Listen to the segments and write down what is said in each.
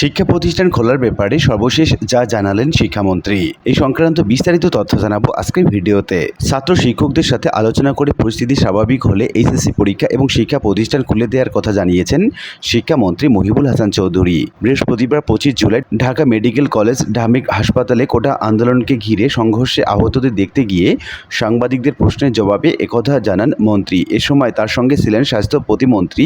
শিক্ষা প্রতিষ্ঠান খোলার ব্যাপারে সর্বশেষ যা জানালেন শিক্ষামন্ত্রী। এই সংক্রান্ত বিস্তারিত তথ্য জানাব আজকের ভিডিওতে। ছাত্র শিক্ষকদের সাথে আলোচনা করে পরিস্থিতি স্বাভাবিক হলে এইচএসসি পরীক্ষা এবং শিক্ষা প্রতিষ্ঠান খুলে দেওয়ার কথা জানিয়েছেন শিক্ষামন্ত্রী মহিবুল হাসান চৌধুরী। বৃহস্পতিবার পঁচিশ জুলাই ঢাকা মেডিকেল কলেজ ঢামেক হাসপাতালে কোটা আন্দোলনকে ঘিরে সংঘর্ষে আহতদের দেখতে গিয়ে সাংবাদিকদের প্রশ্নের জবাবে একথা জানান মন্ত্রী। এ সময় তার সঙ্গে ছিলেন স্বাস্থ্য প্রতিমন্ত্রী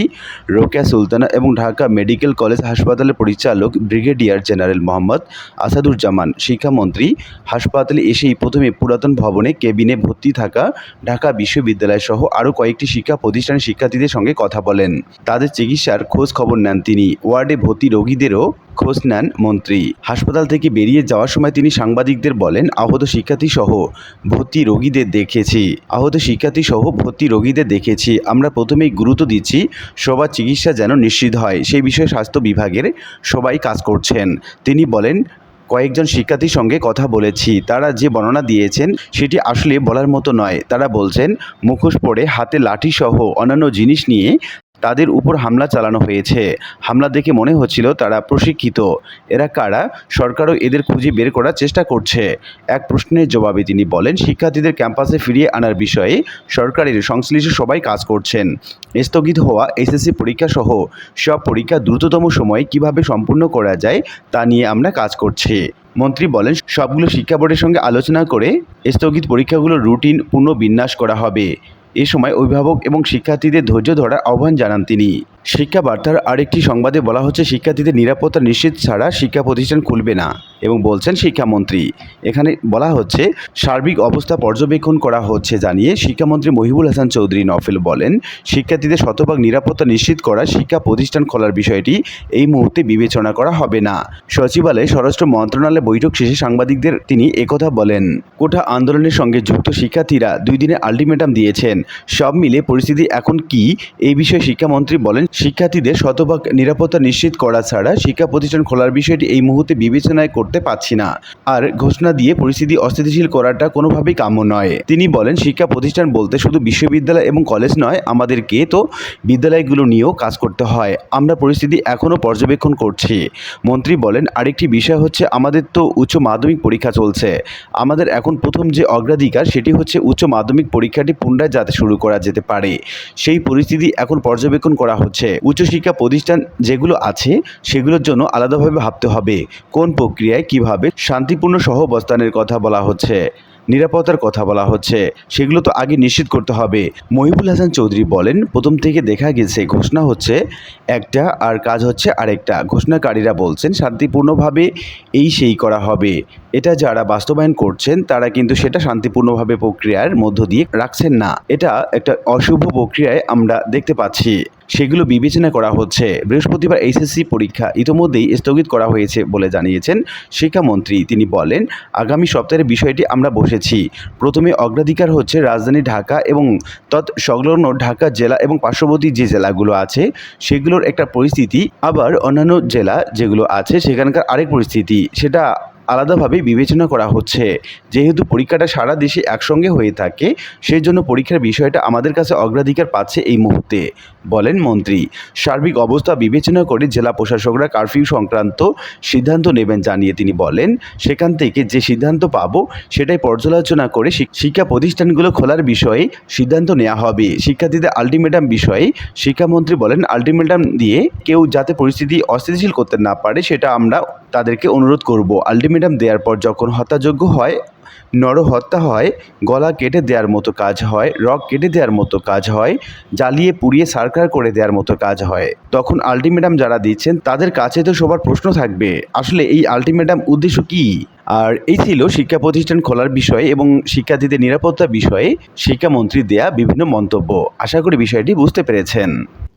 রোকেয়া সুলতানা এবং ঢাকা মেডিকেল কলেজ হাসপাতালের পরিচালক ব্রিগেডিয়ার জেনারেল মোহাম্মদ আসাদুজ্জামান, শিক্ষামন্ত্রী, হাসপাতালে এসেই প্রথমে পুরাতন ভবনে কেবিনে ভর্তি থাকা ঢাকা বিশ্ববিদ্যালয় সহ আরও কয়েকটি শিক্ষা প্রতিষ্ঠানের শিক্ষার্থীদের সঙ্গে কথা বলেন। তাদের চিকিৎসার খোঁজ খবর নেন তিনি। ওয়ার্ডে ভর্তি রোগীদেরও খোঁজ নেন মন্ত্রী। হাসপাতাল থেকে বেরিয়ে যাওয়ার সময় তিনি সাংবাদিকদের বলেন, আহত শিক্ষার্থী সহ ভর্তি রোগীদের দেখেছি। আহত শিক্ষার্থী সহ ভর্তি রোগীদের দেখেছি। আমরা প্রথমেই গুরুত্ব দিচ্ছি, সবার চিকিৎসা যেন নিশ্চিত হয়। সেই বিষয়ে স্বাস্থ্য বিভাগের সবাই কাজ করছেন। তিনি বলেন, কয়েকজন শিক্ষার্থীর সঙ্গে কথা বলেছি। তারা যে বর্ণনা দিয়েছেন, সেটি আসলে বলার মতো নয়। তারা বলছেন, মুখোশ পরে হাতে লাঠি সহ অন্যান্য জিনিস নিয়ে তাদের উপর হামলা চালানো হয়েছে। হামলা দেখে মনে হচ্ছিল তারা প্রশিক্ষিত। এরা কারা? সরকারও এদের খুঁজে বের করার চেষ্টা করছে। এক প্রশ্নের জবাবে তিনি বলেন, শিক্ষার্থীদের ক্যাম্পাসে ফিরিয়ে আনার বিষয়ে সরকারের সংশ্লিষ্ট সবাই কাজ করছেন। স্থগিত হওয়া এসএসসি পরীক্ষা সহ সব পরীক্ষা দ্রুততম সময়ে কীভাবে সম্পূর্ণ করা যায় তা নিয়ে আমরা কাজ করছি। মন্ত্রী বলেন, সবগুলো শিক্ষা বোর্ডের সঙ্গে আলোচনা করে স্থগিত পরীক্ষাগুলোর রুটিন পুনর্বিন্যাস করা হবে। এ সময় অভিভাবক এবং শিক্ষার্থীদের ধৈর্য ধরার আহ্বান জানান তিনি। শিক্ষা বার্তার আরেকটি সংবাদে বলা হচ্ছে, শিক্ষার্থীদের নিরাপত্তা নিশ্চিত ছাড়া শিক্ষা প্রতিষ্ঠান খুলবে না এবং বলছেন শিক্ষামন্ত্রী। এখানে বলা হচ্ছে, সার্বিক অবস্থা পর্যবেক্ষণ করা হচ্ছে জানিয়ে শিক্ষামন্ত্রী মহিবুল হাসান চৌধুরী নফেল বলেন, শিক্ষার্থীদের শতভাগ নিরাপত্তা নিশ্চিত করা শিক্ষা প্রতিষ্ঠান খোলার বিষয়টি এই মুহূর্তে বিবেচনা করা হবে না। সচিবালয়ে স্বরাষ্ট্র মন্ত্রণালয় বৈঠক শেষে সাংবাদিকদের তিনি একথা বলেন, কোটা আন্দোলনের সঙ্গে যুক্ত শিক্ষার্থীরা দুই দিনে আলটিমেটাম দিয়েছেন। সব মিলে পরিস্থিতি এখন কি? এই বিষয়ে শিক্ষামন্ত্রী বলেন শিক্ষার্থীদের শতভাগ নিরাপত্তা নিশ্চিত করা ছাড়া শিক্ষা প্রতিষ্ঠান খোলার বিষয়টি এই মুহূর্তে বিবেচনায় করতে পারছি না। আর ঘোষণা দিয়ে পরিস্থিতি অস্থিতিশীল করাটা কোনোভাবেই কাম্য নয়। তিনি বলেন, শিক্ষা প্রতিষ্ঠান বলতে শুধু বিশ্ববিদ্যালয় এবং কলেজ নয়, আমাদেরকে তো বিদ্যালয়গুলো নিয়েও কাজ করতে হয়। আমরা পরিস্থিতি এখনও পর্যবেক্ষণ করছি। মন্ত্রী বলেন, আরেকটি বিষয় হচ্ছে, আমাদের তো উচ্চ মাধ্যমিক পরীক্ষা চলছে। আমাদের এখন প্রথম যে অগ্রাধিকার, সেটি হচ্ছে উচ্চ মাধ্যমিক পরীক্ষাটি পুনরায় যাতে শুরু করা যেতে পারে। সেই পরিস্থিতি এখন পর্যবেক্ষণ করা হচ্ছে। উচ্চশিক্ষা প্রতিষ্ঠান যেগুলো আছে, সেগুলোর জন্য আলাদাভাবে ভাবতে হবে। কোন প্রক্রিয়ায় কীভাবে শান্তিপূর্ণ সহাবস্থানের কথা বলা হচ্ছে, নিরাপত্তার কথা বলা হচ্ছে, সেগুলো তো আগে নিশ্চিত করতে হবে। মহিবুল হাসান চৌধুরী বলেন, প্রথম থেকে দেখা গেছে ঘোষণা হচ্ছে একটা আর কাজ হচ্ছে আরেকটা। ঘোষণাকারীরা বলছেন, শান্তিপূর্ণভাবে এই সেই করা হবে। এটা যারা বাস্তবায়ন করছেন, তারা কিন্তু সেটা শান্তিপূর্ণভাবে প্রক্রিয়ার মধ্য দিয়ে রাখছেন না। এটা একটা অশুভ প্রক্রিয়ায় আমরা দেখতে পাচ্ছি। সেগুলো বিবেচনা করা হচ্ছে। বৃহস্পতিবার এইচএসসি পরীক্ষা ইতোমধ্যেই স্থগিত করা হয়েছে বলে জানিয়েছেন শিক্ষামন্ত্রী। তিনি বলেন, আগামী সপ্তাহের বিষয়টি আমরা বসেছি। প্রথমে অগ্রাধিকার হচ্ছে রাজধানী ঢাকা এবং তৎ সংলগ্ন ঢাকা জেলা এবং পার্শ্ববর্তী যে জেলাগুলো আছে, সেগুলোর একটা পরিস্থিতি। আবার অন্যান্য জেলা যেগুলো আছে, সেখানকার আরেক পরিস্থিতি। সেটা আলাদাভাবে বিবেচনা করা হচ্ছে। যেহেতু পরীক্ষাটা সারা দেশে একসঙ্গে হয়ে থাকে সেই জন্য পরীক্ষার বিষয়টা আমাদের কাছে অগ্রাধিকার পাচ্ছে এই মুহূর্তে, বলেন মন্ত্রী। সার্বিক অবস্থা বিবেচনা করে জেলা প্রশাসকরা কারফিউ সংক্রান্ত সিদ্ধান্ত নেবেন জানিয়ে তিনি বলেন, সেখান থেকে যে সিদ্ধান্ত পাবো সেটাই পর্যালোচনা করে শিক্ষা প্রতিষ্ঠানগুলো খোলার বিষয়ে সিদ্ধান্ত নেওয়া হবে। শিক্ষার্থীদের আলটিমেটাম বিষয়ে শিক্ষামন্ত্রী বলেন, আলটিমেটাম দিয়ে কেউ যাতে পরিস্থিতি অস্থিতিশীল করতে না পারে, সেটা আমরা তাদেরকে অনুরোধ করব। আলটিমেটাম দেওয়ার পর যখন হত্যাযোগ্য হয় নরহত্যা হয়, গলা কেটে দেওয়ার মতো কাজ হয়, রক কেটে দেওয়ার মতো কাজ হয়, জ্বালিয়ে পুড়িয়ে সারকার করে দেওয়ার মতো কাজ হয়। তখন আলটিমেটাম যারা দিচ্ছেন, তাদের কাছে তো সবার প্রশ্ন থাকবে, আসলে এই আলটিমেটাম উদ্দেশ্য কী? আর এই ছিল শিক্ষা প্রতিষ্ঠান খোলার বিষয়ে এবং শিক্ষার্থীদের নিরাপত্তা বিষয়ে শিক্ষামন্ত্রী দেয়া বিভিন্ন মন্তব্য। আশা করি বিষয়টি বুঝতে পেরেছেন।